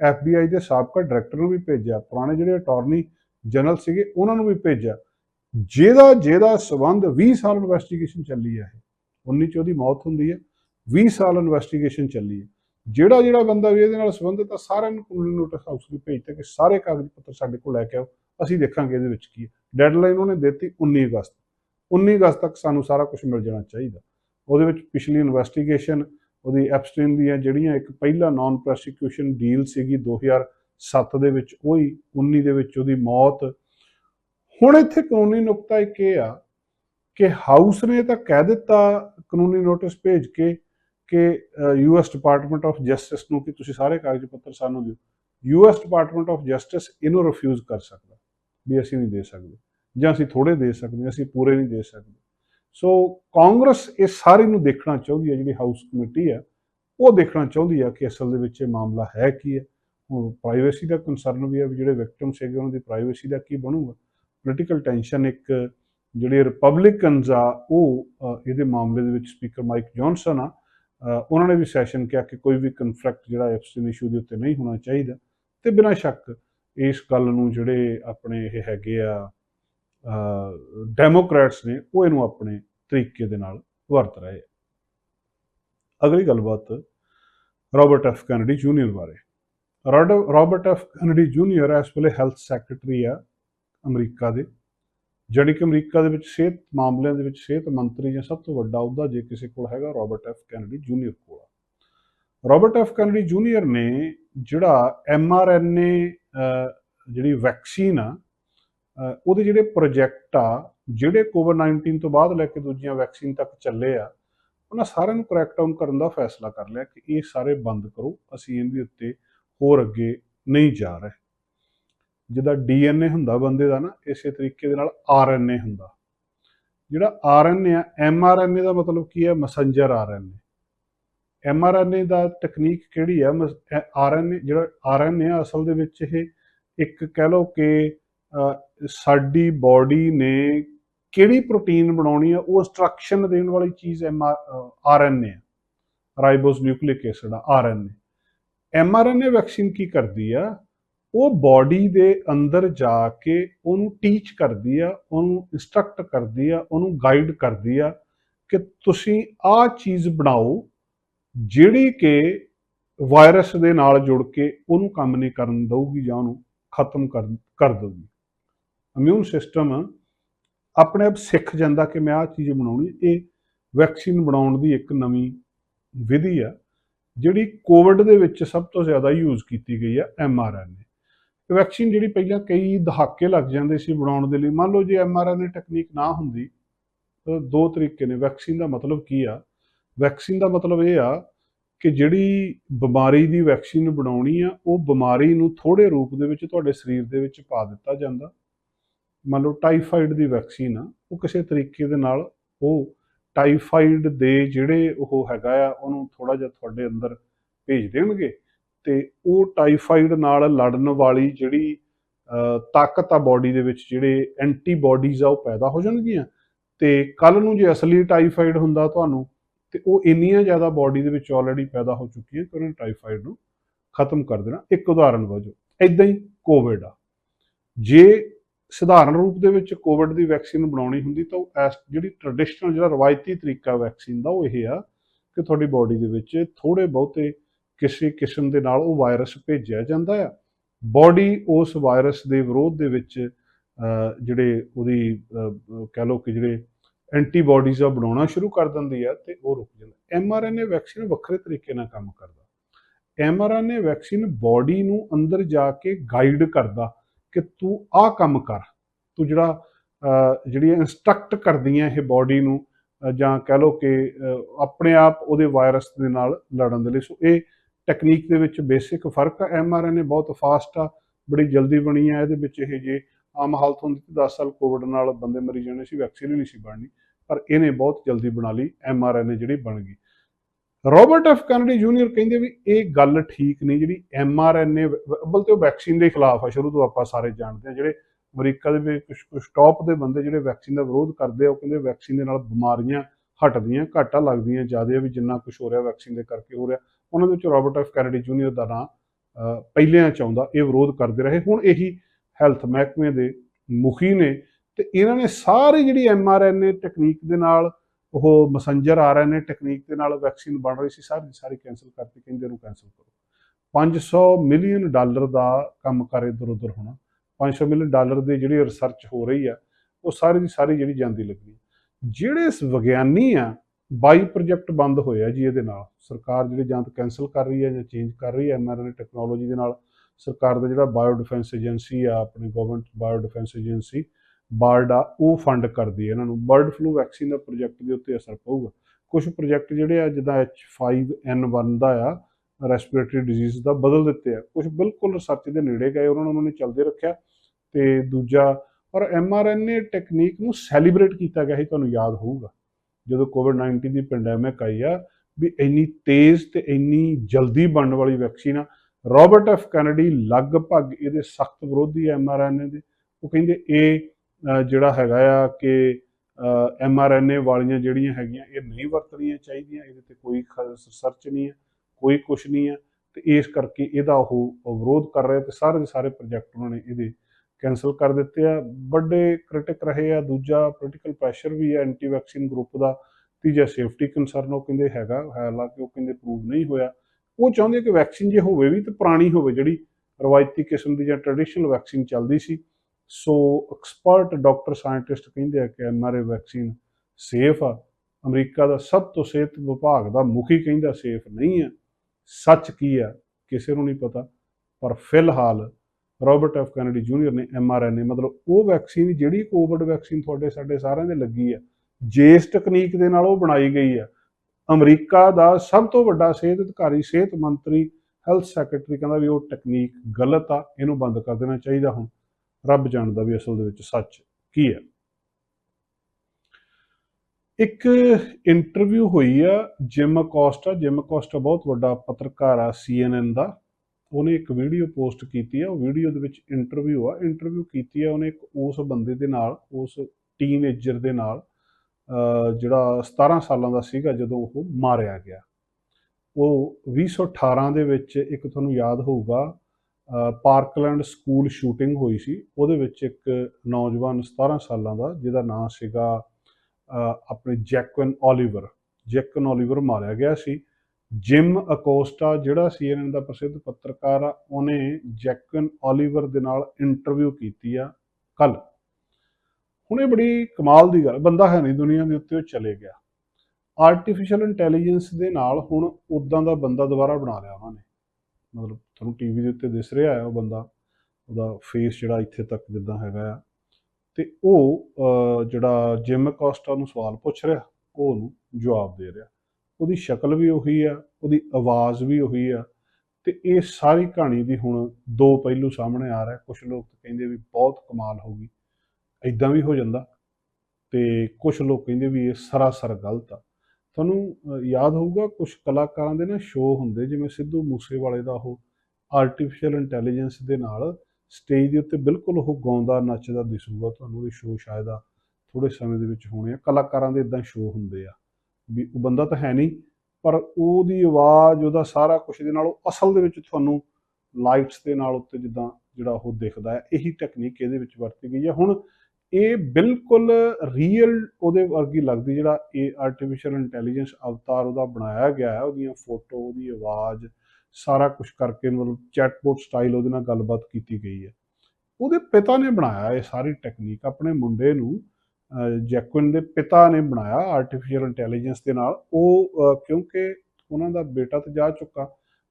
ਐਫਬੀਆਈ ਦੇ ਸਾਬਕਾ ਡਾਇਰੈਕਟਰ ਨੂੰ ਵੀ ਭੇਜਿਆ, ਪੁਰਾਣੇ ਜਿਹੜੇ ਅਟਾਰਨੀ ਜਨਰਲ ਸੀਗੇ, ਉਹਨਾਂ ਨੂੰ ਵੀ ਭੇਜਿਆ। ਜਿਹਦਾ ਜਿਹਦਾ ਸਬੰਧ 20 ਸਾਲ ਇਨਵੈਸਟੀਗੇਸ਼ਨ ਚੱਲੀ ਹੈ ਇਹ। 19 ਚ ਉਹਦੀ ਮੌਤ ਹੁੰਦੀ ਹੈ 20 ਸਾਲ ਇਨਵੈਸਟੀਗੇਸ਼ਨ ਚੱਲੀ ਹੈ। ਜਿਹੜਾ ਜਿਹੜਾ ਬੰਦਾ ਵੀ ਇਹਦੇ ਨਾਲ ਸੰਬੰਧਿਤ ਆ, ਸਾਰਿਆਂ ਨੂੰ ਕਾਨੂੰਨੀ ਨੋਟਿਸ ਹਾਊਸ ਨੂੰ ਦਿੱਤਾ ਕਿ ਸਾਰੇ ਕਾਗਜ਼ ਪੱਤਰ ਸਾਡੇ ਕੋਲ ਲੈ ਕੇ ਆਓ। ਅਸੀਂ ਦੇਖਾਂਗੇ ਇਹਦੇ ਵਿੱਚ ਕੀ ਹੈ। ਡੈਡਲਾਈਨ ਉਹਨੇ ਦਿੱਤੀ 19 ਅਗਸਤ। 19 ਅਗਸਤ ਤੱਕ ਸਾਨੂੰ ਸਾਰਾ ਕੁਝ ਮਿਲ ਜਾਣਾ ਚਾਹੀਦਾ। ਉਹਦੇ ਵਿੱਚ ਪਿਛਲੀ ਇਨਵੈਸਟੀਗੇਸ਼ਨ ਉਹਦੀ ਐਪਸਟੀਨ ਦੀਆਂ ਜਿਹੜੀਆਂ ਇੱਕ ਪਹਿਲਾ ਨਾਨ ਪ੍ਰੋਸੀਕਿਊਸ਼ਨ ਡੀਲ ਸੀਗੀ 2007 ਦੇ ਵਿੱਚ, ਉਹੀ 19 ਦੇ ਵਿੱਚ ਉਹਦੀ ਮੌਤ। ਹੁਣ ਇੱਥੇ ਕਾਨੂੰਨੀ ਨੁਕਤਾ ਇੱਕ ਇਹ ਆ ਕਿ ਹਾਊਸ ਨੇ ਤਾਂ ਕਹਿ ਦਿੱਤਾ ਕਾਨੂੰਨੀ ਨੋਟਿਸ ਭੇਜ ਕੇ ਕਿ ਯੂਐਸ ਡਿਪਾਰਟਮੈਂਟ ਆਫ ਜਸਟਿਸ ਨੂੰ ਕਿ ਤੁਸੀਂ ਸਾਰੇ ਕਾਗਜ਼ ਪੱਤਰ ਸਾਨੂੰ ਦਿਓ। ਯੂਐਸ ਡਿਪਾਰਟਮੈਂਟ ਆਫ ਜਸਟਿਸ ਇਹਨੂੰ ਰਿਫਿਊਜ਼ ਕਰ ਸਕਦਾ। ਵੀ ਅਸੀਂ ਨਹੀਂ ਦੇ ਸਕਦੇ। ਜਾਂ ਅਸੀਂ ਥੋੜੇ ਦੇ ਸਕਦੇ ਅਸੀਂ ਪੂਰੇ ਨਹੀਂ ਦੇ ਸਕਦੇ। ਸੋ ਕਾਂਗਰਸ ਇਹ ਸਾਰੇ ਨੂੰ ਦੇਖਣਾ ਚਾਹੁੰਦੀ ਹੈ, ਜਿਹੜੀ ਹਾਊਸ ਕਮੇਟੀ ਹੈ, ਉਹ ਦੇਖਣਾ ਚਾਹੁੰਦੀ ਆ ਕਿ ਅਸਲ ਦੇ ਵਿੱਚ ਇਹ ਮਾਮਲਾ ਹੈ ਕੀ ਹੈ। ਹੁਣ ਪ੍ਰਾਈਵੇਸੀ ਦਾ ਕੰਸਰਨ ਵੀ ਹੈ ਵੀ ਜਿਹੜੇ ਵਿਕਟਮ ਸੀਗੇ ਉਹਨਾਂ ਦੀ ਪ੍ਰਾਈਵੇਸੀ ਦਾ ਕੀ ਬਣੂਗਾ। ਪੋਲੀਟੀਕਲ ਟੈਂਸ਼ਨ ਇੱਕ, ਜਿਹੜੇ ਰਿਪਬਲਿਕਨਸ ਆ, ਉਹ ਇਹਦੇ ਮਾਮਲੇ ਦੇ ਵਿੱਚ ਸਪੀਕਰ ਮਾਈਕ ਜੌਨਸਨ ਆ ਉਹਨਾਂ ਨੇ ਵੀ ਸੈਸ਼ਨ ਕਿਹਾ ਕਿ ਕੋਈ ਵੀ ਕਨਫਲਿਕਟ ਜਿਹੜਾ ਐਫਸੀਨ ਇਸ਼ੂ ਦੇ ਉੱਤੇ ਨਹੀਂ ਹੋਣਾ ਚਾਹੀਦਾ ਤੇ ਬਿਨਾਂ ਸ਼ੱਕ ਇਸ ਗੱਲ ਨੂੰ ਜਿਹੜੇ ਆਪਣੇ ਇਹ ਹੈਗੇ ਆ ਡੈਮੋਕ੍ਰੈਟਸ ਨੇ ਉਹ ਇਹਨੂੰ ਆਪਣੇ ਤਰੀਕੇ ਦੇ ਨਾਲ ਵਰਤ ਰਹੇ ਆ। ਅਗਲੀ ਗੱਲਬਾਤ ਰਾਬਰਟ ਐਫ ਕੈਨੇਡੀ ਜੂਨੀਅਰ ਬਾਰੇ। ਰਾਡ- ਰਾਬਰਟ ਐਫ ਕੈਨੇਡੀ ਜੂਨੀਅਰ ਇਸ ਵੇਲੇ ਹੈਲਥ ਸੈਕਟਰੀ ਆ ਅਮਰੀਕਾ ਦੇ। ਜਿਹੜੀ ਕਿ ਅਮਰੀਕਾ ਦੇ ਵਿੱਚ ਸਿਹਤ ਮਾਮਲਿਆਂ ਦੇ ਵਿੱਚ ਸਿਹਤ ਮੰਤਰੀ ਜਾਂ ਸਭ ਤੋਂ ਵੱਡਾ ਅਹੁਦਾ ਜੇ ਕਿਸੇ ਕੋਲ ਹੈਗਾ ਰਾਬਰਟ ਐਫ ਕੈਨੇਡੀ ਜੂਨੀਅਰ ਕੋਲ ਆ। ਰਾਬਰਟ ਐਫ ਕੈਨੇਡੀ ਜੂਨੀਅਰ ਨੇ ਜਿਹੜਾ ਐਮਆਰਐਨਏ ਜਿਹੜੀ ਵੈਕਸੀਨ ਆ ਉਹਦੇ ਜਿਹੜੇ ਪ੍ਰੋਜੈਕਟ ਆ, ਜਿਹੜੇ ਕੋਵਿਡ-19 ਤੋਂ ਬਾਅਦ ਲੈ ਕੇ ਦੂਜੀਆਂ ਵੈਕਸੀਨ ਤੱਕ ਚੱਲੇ ਆ, ਉਹਨਾਂ ਸਾਰਿਆਂ ਨੂੰ ਕਰੈਕਟ ਡਾਊਨ ਕਰਨ ਦਾ ਫੈਸਲਾ ਕਰ ਲਿਆ ਕਿ ਇਹ ਸਾਰੇ ਬੰਦ ਕਰੋ, ਅਸੀਂ ਇਹਦੇ ਉੱਤੇ ਹੋਰ ਅੱਗੇ ਨਹੀਂ ਜਾ ਰਹੇ। ਜਿੱਦਾਂ ਡੀਐਨਏ ਹੁੰਦਾ ਬੰਦੇ ਦਾ ਨਾ, ਇਸੇ ਤਰੀਕੇ ਦੇ ਨਾਲ ਆਰਐਨਏ ਹੁੰਦਾ। ਜਿਹੜਾ ਆਰਐਨਏ ਆ, ਐਮਆਰਐਨਏ ਦਾ ਮਤਲਬ ਕੀ ਹੈ? Messenger RNA. ਐਮਆਰਐਨਏ ਦਾ ਟੈਕਨੀਕ ਕਿਹੜੀ ਆ? ਆਰਐਨਏ, ਜਿਹੜਾ ਆਰਐਨਏ ਆ, ਅਸਲ ਦੇ ਵਿੱਚ ਇਹ ਇੱਕ ਕਹਿ ਲਓ ਕਿ ਸਾਡੀ ਬਾਡੀ ਨੇ ਕਿਹੜੀ ਪ੍ਰੋਟੀਨ ਬਣਾਉਣੀ ਆ, ਉਹ ਇੰਸਟਰਕਸ਼ਨ ਦੇਣ ਵਾਲੀ ਚੀਜ਼ M RNA ribose nucleic acid ਆ, ਆਰਐਨਏ। ਐਮਆਰਐਨਏ ਵੈਕਸੀਨ ਕੀ ਕਰਦੀ ਆ? ਉਹ ਬਾਡੀ ਦੇ ਅੰਦਰ ਜਾ ਕੇ ਉਹਨੂੰ ਟੀਚ ਕਰਦੀ ਆ, ਉਹਨੂੰ ਇਨਸਟਰਕਟ ਕਰਦੀ ਆ, ਉਹਨੂੰ ਗਾਈਡ ਕਰਦੀ ਆ ਕਿ ਤੁਸੀਂ ਆਹ ਚੀਜ਼ ਬਣਾਓ ਜਿਹੜੀ ਕਿ ਵਾਇਰਸ ਦੇ ਨਾਲ ਜੁੜ ਕੇ ਉਹਨੂੰ ਕੰਮ ਨਹੀਂ ਕਰਨ ਦਊਗੀ ਜਾਂ ਉਹਨੂੰ ਖਤਮ ਕਰ ਕਰ ਦਊਗੀ। ਇਮਿਊਨ ਸਿਸਟਮ ਆਪਣੇ ਆਪ ਸਿੱਖ ਜਾਂਦਾ ਕਿ ਮੈਂ ਆਹ ਚੀਜ਼ ਬਣਾਉਣੀ, ਇਹ ਵੈਕਸੀਨ ਬਣਾਉਣ ਦੀ ਇੱਕ ਨਵੀਂ ਵਿਧੀ ਆ ਜਿਹੜੀ ਕੋਵਿਡ ਦੇ ਵਿੱਚ ਸਭ ਤੋਂ ਜ਼ਿਆਦਾ ਯੂਜ਼ ਕੀਤੀ ਗਈ ਆ ਐਮਆਰਐਨਏ ਵੈਕਸੀਨ ਜਿਹੜੀ ਪਹਿਲਾਂ ਕਈ ਦਹਾਕੇ ਲੱਗ ਜਾਂਦੇ ਸੀ ਬਣਾਉਣ ਦੇ ਲਈ, ਮੰਨ ਲਓ ਜੇ ਐਮਆਰਐਨਏ ਟੈਕਨੀਕ ਨਾ ਹੁੰਦੀ, ਤਾਂ ਦੋ ਤਰੀਕੇ ਨੇ। ਵੈਕਸੀਨ ਦਾ ਮਤਲਬ ਕੀ ਆ? ਵੈਕਸੀਨ ਦਾ ਮਤਲਬ ਇਹ ਆ ਕਿ ਜਿਹੜੀ ਬਿਮਾਰੀ ਦੀ ਵੈਕਸੀਨ ਬਣਾਉਣੀ ਆ, ਉਹ ਬਿਮਾਰੀ ਨੂੰ ਥੋੜੇ ਰੂਪ ਦੇ ਵਿੱਚ ਤੁਹਾਡੇ ਸਰੀਰ ਦੇ ਵਿੱਚ ਪਾ ਦਿੱਤਾ ਜਾਂਦਾ। ਮੰਨ ਲਓ ਟਾਈਫਾਈਡ ਦੀ ਵੈਕਸੀਨ ਆ, ਉਹ ਕਿਸੇ ਤਰੀਕੇ ਦੇ ਨਾਲ ਉਹ ਟਾਈਫਾਈਡ ਦੇ ਜਿਹੜੇ ਉਹ ਹੈਗਾ ਆ, ਉਹਨੂੰ ਥੋੜਾ ਜਿਹਾ ਤੁਹਾਡੇ ਅੰਦਰ ਭੇਜ ਦੇਣਗੇ। ਤੇ ਉਹ ਟਾਈਫਾਈਡ ਨਾਲ ਲੜਨ ਵਾਲੀ ਜਿਹੜੀ ਤਾਕਤ ਆ ਬਾਡੀ ਦੇ ਵਿੱਚ, ਜਿਹੜੇ ਐਂਟੀਬਾਡੀਜ਼ ਆ ਉਹ ਪੈਦਾ ਹੋ ਜਾਣਗੀਆਂ। ਤੇ ਕੱਲ ਨੂੰ ਜੇ ਅਸਲੀ ਟਾਈਫਾਈਡ ਹੁੰਦਾ ਤੁਹਾਨੂੰ, ਤੇ ਉਹ ਇੰਨੀਆਂ ਜ਼ਿਆਦਾ ਬਾਡੀ ਦੇ ਵਿੱਚ ਆਲਰੇਡੀ ਪੈਦਾ ਹੋ ਚੁੱਕੀਆਂ ਕਿ ਉਹਨੇ ਟਾਈਫਾਈਡ ਨੂੰ ਖਤਮ ਕਰ ਦੇਣਾ। ਇੱਕ ਉਦਾਹਰਨ ਵਜੋਂ ਇਦਾਂ ਹੀ ਕੋਵਿਡ ਆ। ਜੇ ਸਧਾਰਨ ਰੂਪ ਦੇ ਵਿੱਚ ਕੋਵਿਡ ਦੀ ਵੈਕਸੀਨ ਬਣਾਉਣੀ ਹੁੰਦੀ ਤਾਂ ਉਹ ਐਸ, ਜਿਹੜੀ ਟ੍ਰੈਡੀਸ਼ਨਲ ਜਿਹੜਾ ਰਵਾਇਤੀ ਤਰੀਕਾ ਵੈਕਸੀਨ ਦਾ ਉਹ ਇਹ ਆ ਕਿ ਤੁਹਾਡੀ ਬਾਡੀ ਦੇ ਵਿੱਚ ਥੋੜੇ ਬਹੁਤੇ ਕਿਸੇ ਕਿਸਮ ਦੇ ਨਾਲ ਉਹ ਵਾਇਰਸ ਭੇਜਿਆ ਜਾਂਦਾ ਆ। ਬਾਡੀ ਉਸ ਵਾਇਰਸ ਦੇ ਵਿਰੋਧ ਦੇ ਵਿੱਚ ਜਿਹੜੇ ਉਹਦੀ ਕਹਿ ਲਓ ਕਿ ਜਿਹੜੇ ਐਂਟੀਬਾਡੀਜ਼ ਆ, ਬਣਾਉਣਾ ਸ਼ੁਰੂ ਕਰ ਦਿੰਦੀ ਆ ਤੇ ਉਹ ਰੁਕ ਜਾਂਦਾ। ਐਮਆਰਐਨਏ ਵੈਕਸੀਨ ਵੱਖਰੇ ਤਰੀਕੇ ਨਾਲ ਕੰਮ ਕਰਦਾ। ਐਮਆਰਐਨਏ ਵੈਕਸੀਨ ਬਾਡੀ ਨੂੰ ਅੰਦਰ ਜਾ ਕੇ ਗਾਈਡ ਕਰਦਾ ਕਿ ਤੂੰ ਆਹ ਕੰਮ ਕਰ। ਤੂੰ ਜਿਹੜਾ ਜਿਹੜੀ ਜਿਹੜੀਆਂ ਇਨਸਟਰਕਟ ਕਰਦੀਆਂ ਇਹ ਬਾਡੀ ਨੂੰ ਜਾਂ ਕਹਿ ਲਓ ਕਿ ਆਪਣੇ ਆਪ ਉਹਦੇ ਵਾਇਰਸ ਦੇ ਨਾਲ ਲੜਨ ਦੇ ਲਈ। ਸੋ ਇਹ ਟੈਕਨੀਕ ਦੇ ਵਿੱਚ ਬੇਸਿਕ ਫ਼ਰਕ ਆ ਐਮਆਰਐਨਏ ਬਹੁਤ ਫਾਸਟ ਆ, ਬੜੀ ਜਲਦੀ ਬਣੀ ਆ, ਇਹਦੇ ਵਿੱਚ ਇਹ ਜੇ ਆਮ ਹਾਲਤ ਹੁੰਦੀ ਤੇ 10 ਸਾਲ ਕੋਵਿਡ ਨਾਲ ਬੰਦੇ ਮਰੀ ਜਾਣੇ ਸੀ ਵੈਕਸੀਨ ਹੀ ਨਹੀਂ ਸੀ ਬਣਨੀ, ਪਰ ਇਹਨੇ ਬਹੁਤ ਜਲਦੀ ਬਣਾ ਲਈ ਐਮਆਰਐਨਏ ਜਿਹੜੀ ਬਣ ਗਈ। ਰਾਬਰਟ ਐਫ ਕੈਨਡੀ ਜੂਨੀਅਰ ਕਹਿੰਦੇ ਵੀ ਇਹ ਗੱਲ ਠੀਕ ਨਹੀਂ, ਜਿਹੜੀ ਐਮਆਰਐਨਏ ਅੱਬਲ ਤੇ ਉਹ ਵੈਕਸੀਨ ਦੇ ਖਿਲਾਫ ਆ, ਸ਼ੁਰੂ ਤੋਂ ਆਪਾਂ ਸਾਰੇ ਜਾਣਦੇ ਆ, ਜਿਹੜੇ ਅਮਰੀਕਾ ਦੇ ਵਿੱਚ ਕੁਝ ਕੁਝ ਟੌਪ ਦੇ ਬੰਦੇ ਜਿਹੜੇ ਵੈਕਸੀਨ ਦਾ ਵਿਰੋਧ ਕਰਦੇ ਆ, ਉਹ ਕਹਿੰਦੇ ਵੈਕਸੀਨ ਦੇ ਨਾਲ ਬਿਮਾਰੀਆਂ ਹਟਦੀਆਂ, ਘਾਟਾ ਲੱਗਦੀਆਂ ਜ਼ਿਆਦਾ ਵੀ ਜਿੰਨਾ ਕੁਝ ਹੋ ਰਿਹਾ ਵੈਕਸੀਨ ਦੇ ਕਰਕੇ ਹੋ ਰਿਹਾ ਉਹਨਾਂ ਦੇ ਵਿੱਚ ਰਾਬਰਟ ਐਫ ਕੈਨਡੀ ਜੂਨੀਅਰ ਦਾ ਨਾਂ ਪਹਿਲਿਆਂ ਚ ਆਉਂਦਾ, ਇਹ ਵਿਰੋਧ ਕਰਦੇ ਰਹੇ। ਹੁਣ ਇਹੀ ਹੈਲਥ ਮਹਿਕਮੇ ਦੇ ਮੁਖੀ ਨੇ ਤੇ ਇਹਨਾਂ ਨੇ ਸਾਰੀ ਜਿਹੜੀ ਐਮਆਰਐਨਏ ਟੈਕਨੀਕ ਦੇ ਨਾਲ ਉਹ ਮੈਸੇਂਜਰ ਆਰਐਨਏ ਟੈਕਨੀਕ ਦੇ ਨਾਲ ਵੈਕਸੀਨ ਬਣ ਰਹੀ ਸੀ, ਸਾਰੀ ਦੀ ਸਾਰੀ ਕੈਨਸਲ ਕਰਤੀ ਕਹਿੰਦੇ ਨੂੰ ਕੈਨਸਲ ਕਰੋ। 500 ਮਿਲੀਅਨ ਡਾਲਰ ਦਾ ਕੰਮ ਕਰੇ ਇੱਧਰ ਉੱਧਰ ਹੋਣਾ। 500 ਮਿਲੀਅਨ ਡਾਲਰ ਦੀ ਜਿਹੜੀ ਰਿਸਰਚ ਹੋ ਰਹੀ ਆ, ਉਹ ਸਾਰੀ ਦੀ ਸਾਰੀ ਜਿਹੜੀ ਜਾਂਦੀ ਲੱਗਣੀ ਜਿਹੜੇ ਵਿਗਿਆਨੀ ਆ 22 ਪ੍ਰੋਜੈਕਟ ਬੰਦ ਹੋਏ ਆ ਜੀ ਇਹਦੇ ਨਾਲ। ਸਰਕਾਰ ਜਿਹੜੀ ਜਾਂ ਤਾਂ ਕੈਨਸਲ ਕਰ ਰਹੀ ਹੈ ਜਾਂ ਚੇਂਜ ਕਰ ਰਹੀ ਹੈ ਐਮਆਰਐਨਏ ਟੈਕਨੋਲੋਜੀ ਦੇ ਨਾਲ। ਸਰਕਾਰ ਦਾ ਜਿਹੜਾ ਬਾਇਓ ਡਿਫੈਂਸ ਏਜੰਸੀ ਆ, ਆਪਣੀ government bio defence agency BARDA ਆ ਉਹ ਫੰਡ ਕਰਦੀ ਹੈ ਇਹਨਾਂ ਨੂੰ। ਬਰਡ ਫਲੂ ਵੈਕਸੀਨ ਦਾ ਪ੍ਰੋਜੈਕਟ ਦੇ ਉੱਤੇ ਅਸਰ ਪਊਗਾ। ਕੁਝ ਪ੍ਰੋਜੈਕਟ ਜਿਹੜੇ ਆ, ਜਿੱਦਾਂ H5N1 ਦਾ ਆ ਰੈਸਪੀਰੇਟਰੀ ਡਿਜ਼ੀਜ਼ ਦਾ ਬਦਲ ਦਿੱਤੇ ਆ। ਕੁਝ ਬਿਲਕੁਲ ਰਿਸਰਚ ਦੇ ਨੇੜੇ ਗਏ, ਉਹਨਾਂ ਨੂੰ ਉਹਨਾਂ ਨੇ ਚੱਲਦੇ ਰੱਖਿਆ। ਤੇ ਦੂਜਾ ਔਰ ਐਮਆਰਐਨਏ ਟੈਕਨੀਕ ਨੂੰ ਸੈਲੀਬ੍ਰੇਟ ਕੀਤਾ ਗਿਆ ਸੀ, ਤੁਹਾਨੂੰ ਯਾਦ ਹੋਊਗਾ। ਜਦੋਂ ਕੋਵਿਡ-19 ਦੀ ਪੈਂਡੈਮਿਕ ਆਈ ਆ, ਵੀ ਇੰਨੀ ਤੇਜ਼ ਤੇ ਇੰਨੀ ਜਲਦੀ ਬਣਨ ਵਾਲੀ ਵੈਕਸੀਨ ਆ ਰਾਬਰਟ ਐਫ ਕੈਨੇਡੀ ਲਗਭਗ ਇਹਦੇ ਸਖਤ ਵਿਰੋਧੀ ਐਮਆਰਐਨਏ ਦੇ, ਉਹ ਕਹਿੰਦੇ ਇਹ ਜਿਹੜਾ ਹੈਗਾ ਆ ਕਿ ਐਮਆਰਐਨਏ ਵਾਲੀਆਂ ਜਿਹੜੀਆਂ ਹੈਗੀਆਂ, ਇਹ ਨਹੀਂ ਵਰਤਣੀਆਂ ਚਾਹੀਦੀਆਂ, ਇਹਦੇ ਤੇ ਕੋਈ ਰਿਸਰਚ ਨਹੀਂ ਹੈ ਕੋਈ ਕੁਝ ਨਹੀਂ ਹੈ ਤੇ ਇਸ ਕਰਕੇ ਇਹਦਾ ਉਹ ਵਿਰੋਧ ਕਰ ਰਹੇ ਤੇ ਸਾਰੇ ਦੇ ਸਾਰੇ ਪ੍ਰੋਜੈਕਟ ਉਹਨਾਂ ਨੇ ਇਹਦੇ ਕੈਨਸਲ ਕਰ ਦਿੱਤੇ ਆ। ਵੱਡੇ ਕ੍ਰਿਟਿਕ ਰਹੇ ਆ, ਦੂਜਾ ਪੋਲੀਟੀਕਲ ਪ੍ਰੈਸ਼ਰ ਵੀ ਹੈ ਐਂਟੀ ਵੈਕਸੀਨ ਗਰੁੱਪ ਦਾ। ਤੀਜਾ ਸੇਫਟੀ ਕੰਸਰਨ ਉਹ ਕਹਿੰਦੇ ਹੈਗਾ, ਹਾਲਾਂਕਿ ਉਹ ਕਹਿੰਦੇ ਪ੍ਰੂਵ ਨਹੀਂ ਹੋਇਆ। ਉਹ ਚਾਹੁੰਦੇ ਕਿ ਵੈਕਸੀਨ ਜੇ ਹੋਵੇ ਵੀ ਤਾਂ ਪੁਰਾਣੀ ਹੋਵੇ, ਜਿਹੜੀ ਰਵਾਇਤੀ ਕਿਸਮ ਦੀ ਜਾਂ ਟ੍ਰੈਡੀਸ਼ਨਲ ਵੈਕਸੀਨ ਚੱਲਦੀ ਸੀ। ਸੋ ਐਕਸਪਰਟ ਡਾਕਟਰ ਸਾਇੰਟਿਸਟ ਕਹਿੰਦੇ ਆ ਕਿ ਐਮਆਰਏ ਵੈਕਸੀਨ ਸੇਫ ਆ। ਅਮਰੀਕਾ ਦਾ ਸਭ ਤੋਂ ਸਿਹਤ ਵਿਭਾਗ ਦਾ ਮੁਖੀ ਕਹਿੰਦਾ ਸੇਫ ਨਹੀਂ ਆ। ਸੱਚ ਕੀ ਆ, ਕਿਸੇ ਨੂੰ ਨਹੀਂ ਪਤਾ। ਪਰ ਫਿਲਹਾਲ ਰਾਬਰਟ ਐਫ ਕੈਨੇਡੀ ਜੂਨੀਅਰ ਨੇ ਐਮਆਰਐਨਏ ਮਤਲਬ ਉਹ ਵੈਕਸੀਨ ਜਿਹੜੀ ਕੋਵਿਡ ਵੈਕਸੀਨ ਤੁਹਾਡੇ, ਸਾਡੇ ਸਾਰਿਆਂ ਦੇ ਲੱਗੀ ਆ, ਜੇਸ ਟੈਕਨੀਕ ਦੇ ਨਾਲ ਉਹ ਬਣਾਈ ਗਈ ਆ। ਅਮਰੀਕਾ ਦਾ ਸਭ ਤੋਂ ਵੱਡਾ ਸਿਹਤ ਅਧਿਕਾਰੀ ਸਿਹਤ ਮੰਤਰੀ ਹੈਲਥ ਸੈਕਟਰੀ ਕਹਿੰਦਾ ਵੀ ਉਹ ਟੈਕਨੀਕ ਗਲਤ ਆ, ਇਹਨੂੰ ਬੰਦ ਕਰ ਦੇਣਾ ਚਾਹੀਦਾ ਹੁਣ। ਰੱਬ ਜਾਣਦਾ ਵੀ ਅਸਲ ਦੇ ਵਿੱਚ ਸੱਚ ਕੀ ਹੈ ਇੱਕ ਇੰਟਰਵਿਊ ਹੋਈ ਆ, ਜਿਮ ਕੋਸਟਾ ਜਿਮ ਕੋਸਟਾ ਬਹੁਤ ਵੱਡਾ ਪੱਤਰਕਾਰ ਆ CNN ਦਾ। ਉਹਨੇ ਇੱਕ ਵੀਡੀਓ ਪੋਸਟ ਕੀਤੀ ਆ, ਉਹ ਵੀਡੀਓ ਦੇ ਵਿੱਚ ਇੰਟਰਵਿਊ ਆ ਇੰਟਰਵਿਊ ਕੀਤੀ ਆ ਉਹਨੇ ਇੱਕ ਉਸ ਬੰਦੇ ਦੇ ਨਾਲ, ਉਸ ਟੀਨੇਜਰ ਦੇ ਨਾਲ ਜਿਹੜਾ 17 ਸਾਲਾਂ ਦਾ ਸੀਗਾ ਜਦੋਂ ਉਹ ਮਾਰਿਆ ਗਿਆ। ਉਹ 2018 ਦੇ ਵਿੱਚ ਇੱਕ ਤੁਹਾਨੂੰ ਯਾਦ ਹੋਊਗਾ ਪਾਰਕਲੈਂਡ ਸਕੂਲ ਸ਼ੂਟਿੰਗ ਹੋਈ ਸੀ, ਉਹਦੇ ਵਿੱਚ ਇੱਕ ਨੌਜਵਾਨ 17 ਸਾਲਾਂ ਦਾ, ਜਿਹਦਾ ਨਾਮ ਸੀਗਾ ਆਪਣੇ ਜੈਕਵਿਨ ਓਲੀਵਰ ਜੈਕਵਿਨ ਓਲੀਵਰ ਮਾਰਿਆ ਗਿਆ ਸੀ। ਜਿਮ ਅਕੋਸਟਾ, ਜਿਹੜਾ ਸੀਐਨਐਨ ਦਾ ਪ੍ਰਸਿੱਧ ਪੱਤਰਕਾਰ ਆ, ਉਹਨੇ ਜੈਕਨ ਓਲੀਵਰ ਦੇ ਨਾਲ ਇੰਟਰਵਿਊ ਕੀਤੀ ਆ ਕੱਲ ਹੁਣ ਇਹ ਬੜੀ ਕਮਾਲ ਦੀ ਗੱਲ, ਬੰਦਾ ਹੈ ਨਹੀਂ ਦੁਨੀਆ ਦੇ ਉੱਤੇ, ਉਹ ਚਲੇ ਗਿਆ। ਆਰਟੀਫੀਸ਼ੀਅਲ ਇੰਟੈਲੀਜੈਂਸ ਦੇ ਨਾਲ ਹੁਣ ਉਦਾਂ ਦਾ ਬੰਦਾ ਦੁਬਾਰਾ ਬਣਾ ਲਿਆ ਉਹਨਾਂ ਨੇ। ਮਤਲਬ ਤੁਹਾਨੂੰ ਟੀਵੀ ਦੇ ਉੱਤੇ ਦਿਸ ਰਿਹਾ ਹੈ ਉਹ ਬੰਦਾ, ਉਹਦਾ ਫੇਸ ਜਿਹੜਾ ਇੱਥੇ ਤੱਕ ਜਿੱਦਾਂ ਹੈਗਾ ਆ। ਤੇ ਉਹ ਜਿਹੜਾ ਜਿਮ ਕੋਸਟਾ ਨੂੰ ਸਵਾਲ ਪੁੱਛ ਰਿਹਾ, ਉਹ ਉਹਨੂੰ ਜਵਾਬ ਦੇ ਰਿਹਾ। ਉਹਦੀ ਸ਼ਕਲ ਵੀ ਉਹੀ ਆ, ਉਹਦੀ ਆਵਾਜ਼ ਵੀ ਉਹੀ ਆ ਤੇ ਇਹ ਸਾਰੀ ਕਹਾਣੀ ਦੀ ਹੁਣ ਦੋ ਪਹਿਲੂ ਸਾਹਮਣੇ ਆ ਰਿਹਾ। ਕੁਝ ਲੋਕ ਕਹਿੰਦੇ ਵੀ ਬਹੁਤ ਕਮਾਲ ਹੋ ਗਈ ਇਦਾਂ ਵੀ ਹੋ ਜਾਂਦਾ ਤੇ ਕੁਝ ਲੋਕ ਕਹਿੰਦੇ ਵੀ ਇਹ ਸਰਾਸਰ ਗਲਤ ਆ। ਤੁਹਾਨੂੰ ਯਾਦ ਹੋਊਗਾ ਕੁਝ ਕਲਾਕਾਰਾਂ ਦੇ ਨਾ ਸ਼ੋਅ ਹੁੰਦੇ, ਜਿਵੇਂ ਸਿੱਧੂ ਮੂਸੇਵਾਲੇ ਦਾ ਉਹ ਆਰਟੀਫੀਸ਼ੀਅਲ ਇੰਟੈਲੀਜੈਂਸ ਦੇ ਨਾਲ ਸਟੇਜ ਦੇ ਉੱਤੇ ਬਿਲਕੁਲ ਉਹ ਗਾਉਂਦਾ ਨੱਚਦਾ ਦਿਸੂਗਾ, ਤੁਹਾਨੂੰ ਉਹਦੇ ਸ਼ੋਅ ਸ਼ਾਇਦ ਆ ਥੋੜੇ ਸਮੇਂ ਦੇ ਵਿੱਚ ਹੋਣੇ ਆ। ਕਲਾਕਾਰਾਂ ਦੇ ਇਦਾਂ ਸ਼ੋਅ ਹੁੰਦੇ ਆ। ਵੀ ਉਹ ਬੰਦਾ ਤਾਂ ਹੈ ਨਹੀਂ, ਪਰ ਉਹਦੀ ਆਵਾਜ਼, ਉਹਦਾ ਸਾਰਾ ਕੁਝ ਦੇ ਨਾਲ ਉਹ ਅਸਲ ਦੇ ਵਿੱਚ ਤੁਹਾਨੂੰ ਲਾਈਟਸ ਦੇ ਨਾਲ ਉੱਤੇ ਜਿੱਦਾਂ ਜਿਹੜਾ ਉਹ ਦਿਖਦਾ ਹੈ, ਇਹੀ ਟੈਕਨੀਕ ਇਹਦੇ ਵਿੱਚ ਵਰਤੀ ਗਈ ਹੈ। ਹੁਣ ਇਹ ਬਿਲਕੁਲ ਰੀਅਲ ਉਹਦੇ ਵਰਗੀ ਲੱਗਦੀ, ਜਿਹੜਾ ਇਹ ਆਰਟੀਫੀਸ਼ੀਅਲ ਇੰਟੈਲੀਜੈਂਸ ਅਵਤਾਰ ਉਹਦਾ ਬਣਾਇਆ ਗਿਆ ਹੈ, ਉਹਦੀਆਂ ਫੋਟੋ ਉਹਦੀ ਆਵਾਜ਼, ਸਾਰਾ ਕੁਝ ਕਰਕੇ ਮਤਲਬ ਚੈਟਬੋਟ ਸਟਾਈਲ ਉਹਦੇ ਨਾਲ ਗੱਲਬਾਤ ਕੀਤੀ ਗਈ ਹੈ। ਉਹਦੇ ਪਿਤਾ ਨੇ ਬਣਾਇਆ ਇਹ ਸਾਰੀ ਟੈਕਨੀਕ ਆਪਣੇ ਮੁੰਡੇ ਨੂੰ ਅਹ, ਦੇ ਪਿਤਾ ਨੇ ਬਣਾਇਆ ਆਰਟੀਫੀਸ਼ੀਅਲ ਇੰਟੈਲੀਜੈਂਸ ਦੇ ਨਾਲ। ਉਹ ਕਿਉਂਕਿ ਉਹਨਾਂ ਦਾ ਬੇਟਾ ਤਾਂ ਜਾ ਚੁੱਕਾ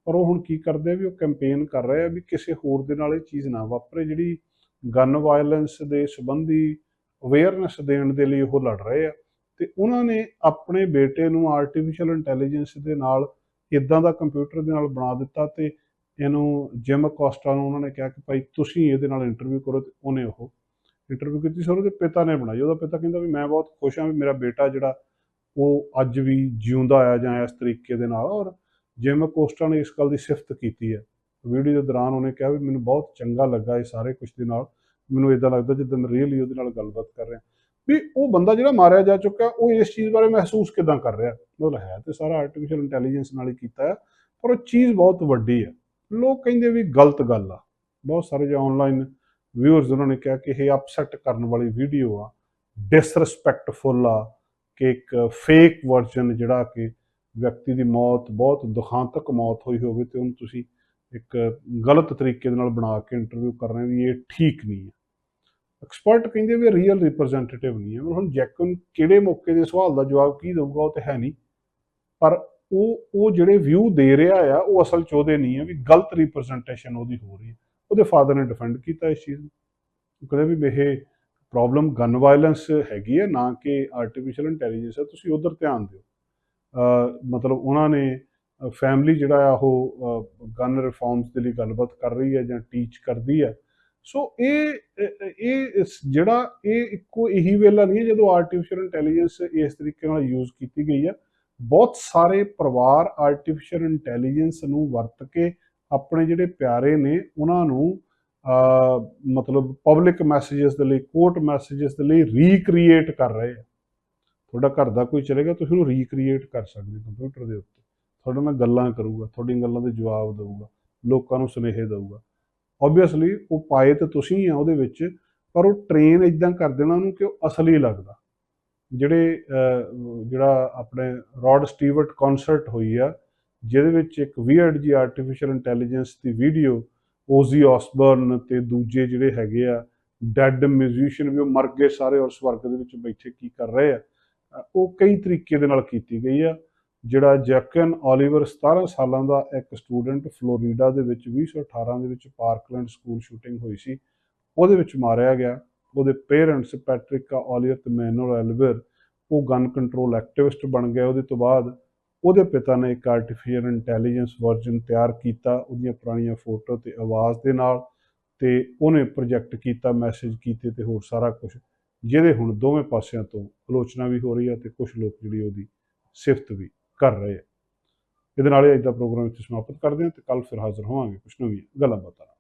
ਪਰ ਉਹ ਹੁਣ ਕੀ ਕਰਦੇ ਆ ਵੀ ਉਹ ਕੈਂਪੇਨ ਕਰ ਰਹੇ ਆ ਵੀ ਕਿਸੇ ਹੋਰ ਦੇ ਨਾਲ ਇਹ ਚੀਜ਼ ਨਾ ਵਾਪਰੇ ਜਿਹੜੀ ਗਨ ਵਾਇਲੈਂਸ ਦੇ ਸੰਬੰਧੀ ਅਵੇਅਰਨੈਸ ਦੇਣ ਦੇ ਲਈ ਉਹ ਲੜ ਰਹੇ ਆ। ਤੇ ਉਹਨਾਂ ਨੇ ਆਪਣੇ ਬੇਟੇ ਨੂੰ ਆਰਟੀਫੀਸ਼ੀਅਲ ਇੰਟੈਲੀਜੈਂਸ ਦੇ ਨਾਲ ਇਦਾਂ ਦਾ ਕੰਪਿਊਟਰ ਦੇ ਨਾਲ ਬਣਾ ਦਿੱਤਾ ਤੇ ਇਹਨੂੰ ਜਿਮ ਕੋਸਟਾ ਨੂੰ ਉਹਨਾਂ ਨੇ ਕਿਹਾ ਕਿ ਭਾਈ ਤੁਸੀਂ ਇਹਦੇ ਨਾਲ ਇੰਟਰਵਿਊ ਕਰੋ ਤੇ ਉਹਨੇ ਉਹ ਇੰਟਰਵਿਊ ਕੀਤੀ ਸਰ, ਉਹਦੇ ਪਿਤਾ ਨੇ ਬਣਾਈ। ਉਹਦਾ ਪਿਤਾ ਕਹਿੰਦਾ ਵੀ ਮੈਂ ਬਹੁਤ ਖੁਸ਼ ਹਾਂ ਵੀ ਮੇਰਾ ਬੇਟਾ ਜਿਹੜਾ, ਉਹ ਅੱਜ ਵੀ ਜਿਉਂਦਾ ਆ ਜਾਂ ਇਸ ਤਰੀਕੇ ਦੇ ਨਾਲ। ਔਰ ਜਿਮ ਕੋਸਟਾ ਨੇ ਇਸ ਗੱਲ ਦੀ ਸਿਫਤ ਕੀਤੀ ਹੈ। ਵੀਡੀਓ ਦੇ ਦੌਰਾਨ ਉਹਨੇ ਕਿਹਾ ਵੀ ਮੈਨੂੰ ਬਹੁਤ ਚੰਗਾ ਲੱਗਾ ਇਹ ਸਾਰੇ ਕੁਝ ਦੇ ਨਾਲ। ਮੈਨੂੰ ਇਦਾਂ ਲੱਗਦਾ ਜਿੱਦਾਂ ਮੈਂ ਰੀਅਲੀ ਉਹਦੇ ਨਾਲ ਗੱਲਬਾਤ ਕਰ ਰਿਹਾ। ਵੀ ਉਹ ਬੰਦਾ ਜਿਹੜਾ ਮਾਰਿਆ ਜਾ ਚੁੱਕਾ, ਉਹ ਇਸ ਚੀਜ਼ ਬਾਰੇ ਮਹਿਸੂਸ ਕਿਦਾਂ ਕਰ ਰਿਹਾ? ਮਤਲਬ ਹੈ ਤੇ ਸਾਰਾ ਆਰਟੀਫੀਸ਼ੀਅਲ ਇੰਟੈਲੀਜੈਂਸ ਨਾਲ ਹੀ ਕੀਤਾ ਹੈ, ਪਰ ਉਹ ਚੀਜ਼ ਬਹੁਤ ਵੱਡੀ ਹੈ। ਲੋਕ ਕਹਿੰਦੇ ਵੀ ਗਲਤ ਗੱਲ ਆ। ਬਹੁਤ ਸਾਰੇ ਜੋ ਆਨਲਾਈਨ ਵਿਊਅਰਸ ਉਹਨਾਂ ਨੇ ਕਿਹਾ ਕਿ ਇਹ ਅਪਸੈਟ ਕਰਨ ਵਾਲੀ ਵੀਡੀਓ ਆ। ਡਿਸਰੈਸਪੈਕਟਫੁਲ ਆ ਕਿ ਇੱਕ ਫੇਕ ਵਰਜ਼ਨ ਜਿਹੜਾ ਕਿ ਵਿਅਕਤੀ ਦੀ ਮੌਤ, ਬਹੁਤ ਦੁਖਾਂਤਕ ਮੌਤ ਹੋਈ ਹੋਵੇ ਤੇ ਉਹਨੂੰ ਤੁਸੀਂ ਇੱਕ ਗਲਤ ਤਰੀਕੇ ਦੇ ਨਾਲ ਬਣਾ ਕੇ ਇੰਟਰਵਿਊ ਕਰ ਰਹੇ ਹੋ ਵੀ ਇਹ ਠੀਕ ਨਹੀਂ ਹੈ। ਐਕਸਪਰਟ ਕਹਿੰਦੇ ਵੀ ਰੀਅਲ ਰਿਪਰੈਜ਼ੈਂਟੇਟਿਵ ਨਹੀਂ ਹੈ। ਮਤਲਬ ਹੁਣ ਜੈਕਨ ਕਿਹੜੇ ਮੌਕੇ ਦੇ ਸਵਾਲ ਦਾ ਜਵਾਬ ਕੀ ਦੇਊਗਾ, ਉਹ ਤੇ ਹੈ ਨਹੀਂ। ਪਰ ਉਹ ਉਹ ਜਿਹੜੇ ਵਿਊ ਦੇ ਰਿਹਾ ਆ, ਉਹ ਅਸਲ ਚ ਉਹਦੇ ਨਹੀਂ ਹੈ ਵੀ ਗਲਤ ਰਿਪਰੈਜ਼ੈਂਟੇਸ਼ਨ ਉਹਦੀ ਹੋ ਰਹੀ ਹੈ। ਉਹਦੇ ਫਾਦਰ ਨੇ ਡਿਫੈਂਡ ਕੀਤਾ ਇਸ ਚੀਜ਼ ਨੂੰ। ਉਹ ਕਹਿੰਦੇ ਵੀ ਇਹ ਪ੍ਰੋਬਲਮ ਗਨ ਵਾਇਲੈਂਸ ਹੈਗੀ ਹੈ, ਨਾ ਕਿ ਆਰਟੀਫੀਸ਼ੀਅਲ ਇੰਟੈਲੀਜੈਂਸ ਹੈ, ਤੁਸੀਂ ਉਧਰ ਧਿਆਨ ਦਿਓ। ਮਤਲਬ ਉਹਨਾਂ ਨੇ ਫੈਮਿਲੀ ਜਿਹੜਾ ਆ ਉਹ ਗਨ ਰਿਫਾਰਮਸ ਦੇ ਲਈ ਗੱਲਬਾਤ ਕਰ ਰਹੀ ਹੈ ਜਾਂ ਟੀਚ ਕਰਦੀ ਹੈ। ਸੋ ਇਹ, ਇਹ- ਜਿਹੜਾ ਇਹ ਇੱਕੋ ਇਹੀ ਵੇਲਾ ਨਹੀਂ ਹੈ ਜਦੋਂ ਆਰਟੀਫੀਸ਼ੀਅਲ ਇੰਟੈਲੀਜੈਂਸ ਇਸ ਤਰੀਕੇ ਨਾਲ ਯੂਜ਼ ਕੀਤੀ ਗਈ ਹੈ। ਬਹੁਤ ਸਾਰੇ ਪਰਿਵਾਰ ਆਰਟੀਫੀਸ਼ੀਅਲ ਇੰਟੈਲੀਜੈਂਸ ਨੂੰ ਵਰਤ ਕੇ ਆਪਣੇ ਜਿਹੜੇ ਪਿਆਰੇ ਨੇ, ਉਹਨਾਂ ਨੂੰ ਮਤਲਬ ਪਬਲਿਕ ਮੈਸੇजेस ਦੇ ਲਈ ਕੋਰਟ ਮੈਸੇजेस ਦੇ ਲਈ ਰੀਕ੍ਰੀਏਟ ਕਰ ਰਹੇ ਆ। ਤੁਹਾਡਾ ਘਰ ਦਾ ਕੋਈ ਚਲੇਗਾ, ਤੁਸੀਂ ਉਹਨੂੰ ਰੀਕ੍ਰੀਏਟ ਕਰ ਸਕਦੇ ਹੋ ਕੰਪਿਊਟਰ ਦੇ ਉੱਤੇ। ਤੁਹਾਡੇ ਨਾਲ ਗੱਲਾਂ ਕਰੂਗਾ, ਤੁਹਾਡੀਆਂ ਗੱਲਾਂ ਦੇ ਜਵਾਬ ਦੇਊਗਾ, ਲੋਕਾਂ ਨੂੰ ਸੁਨੇਹੇ ਦੇਊਗਾ। ਆਬਵੀਅਸਲੀ ਉਹ ਪਾਏ ਤੇ ਤੁਸੀਂ ਆ ਉਹਦੇ ਵਿੱਚ, ਪਰ ਉਹ ਟ੍ਰੇਨ ਇਦਾਂ ਕਰ ਦੇਣਾ ਉਹਨੂੰ ਕਿ ਉਹ ਅਸਲੀ ਲੱਗਦਾ। ਜਿਹੜੇ ਜਿਹੜਾ ਆਪਣੇ ਰੌਡ ਸਟੀਵਰਟ ਕਨਸਰਟ ਹੋਈ ਆ ਜਿਹਦੇ ਵਿੱਚ ਇੱਕ ਵੀਅਰਡ ਜੀ ਆਰਟੀਫੀਸ਼ੀਅਲ ਇੰਟੈਲੀਜੈਂਸ ਦੀ ਵੀਡੀਓ ਓਜ਼ੀ ਆਸਬਰਨ ਤੇ ਦੂਜੇ ਜਿਹੜੇ ਹੈਗੇ ਆ ਡੈਡ ਮਿਊਜ਼ੀਸ਼ੀਅਨ ਵੀ ਉਹ ਮਰ ਗਏ ਸਾਰੇ ਔਰ ਸਵਰਗ ਦੇ ਵਿੱਚ ਬੈਠੇ ਕੀ ਕਰ ਰਹੇ ਆ। ਉਹ ਕਈ ਤਰੀਕੇ ਦੇ ਨਾਲ ਕੀਤੀ ਗਈ ਆ, ਜਿਹੜਾ ਜੈਕਨ ਓਲੀਵਰ 17 ਸਾਲਾਂ ਦਾ ਇੱਕ ਸਟੂਡੈਂਟ ਫਲੋਰੀਡਾ ਦੇ ਵਿੱਚ 2018 ਦੇ ਵਿੱਚ ਪਾਰਕਲੈਂਡ ਸਕੂਲ ਸ਼ੂਟਿੰਗ ਹੋਈ ਸੀ। ਉਹਦੇ ਵਿੱਚ ਮਾਰਿਆ ਗਿਆ। ਉਹਦੇ ਪੇਰੈਂਟਸ ਪੈਟ੍ਰਿਕਾ ਓਲੀਅਰ ਤੇ ਮੈਨੂਅਲ ਐਲਵਰ, ਉਹ ਗਨ ਕੰਟਰੋਲ ਐਕਟਿਵਿਸਟ ਬਣ ਗਏ। ਉਹਦੇ ਤੋਂ ਬਾਅਦ ਉਹਦੇ ਪਿਤਾ ਨੇ ਇੱਕ ਆਰਟੀਫੀਸ਼ੀਅਲ ਇੰਟੈਲੀਜੈਂਸ ਵਰਜ਼ਨ ਤਿਆਰ ਕੀਤਾ, ਉਹਦੀਆਂ ਪੁਰਾਣੀਆਂ ਫੋਟੋ ਤੇ ਆਵਾਜ਼ ਦੇ ਨਾਲ ਤੇ ਉਹਨੇ ਪ੍ਰੋਜੈਕਟ ਕੀਤਾ ਮੈਸੇਜ ਕੀਤੇ ਤੇ ਹੋਰ ਸਾਰਾ ਕੁਝ ਜਿਹਦੇ ਹੁਣ ਦੋਵੇਂ ਪਾਸਿਆਂ ਤੋਂ ਆਲੋਚਨਾ ਵੀ ਹੋ ਰਹੀ ਹੈ ਤੇ ਕੁਝ ਲੋਕ ਜਿਹੜੀ ਉਹਦੀ ਸਿਫਤ ਵੀ ਕਰ ਰਹੇ ਆ। ਇਹਦੇ ਨਾਲ ਹੀ ਅੱਜ ਦਾ ਪ੍ਰੋਗਰਾਮ ਇੱਥੇ ਸਮਾਪਤ ਕਰਦੇ ਹਾਂ ਤੇ ਕੱਲ ਫਿਰ ਹਾਜ਼ਰ ਹੋਵਾਂਗੇ ਕੁਝ ਨਵੀਆਂ ਗੱਲਾਂ ਬਾਤਾਂ ਨਾਲ।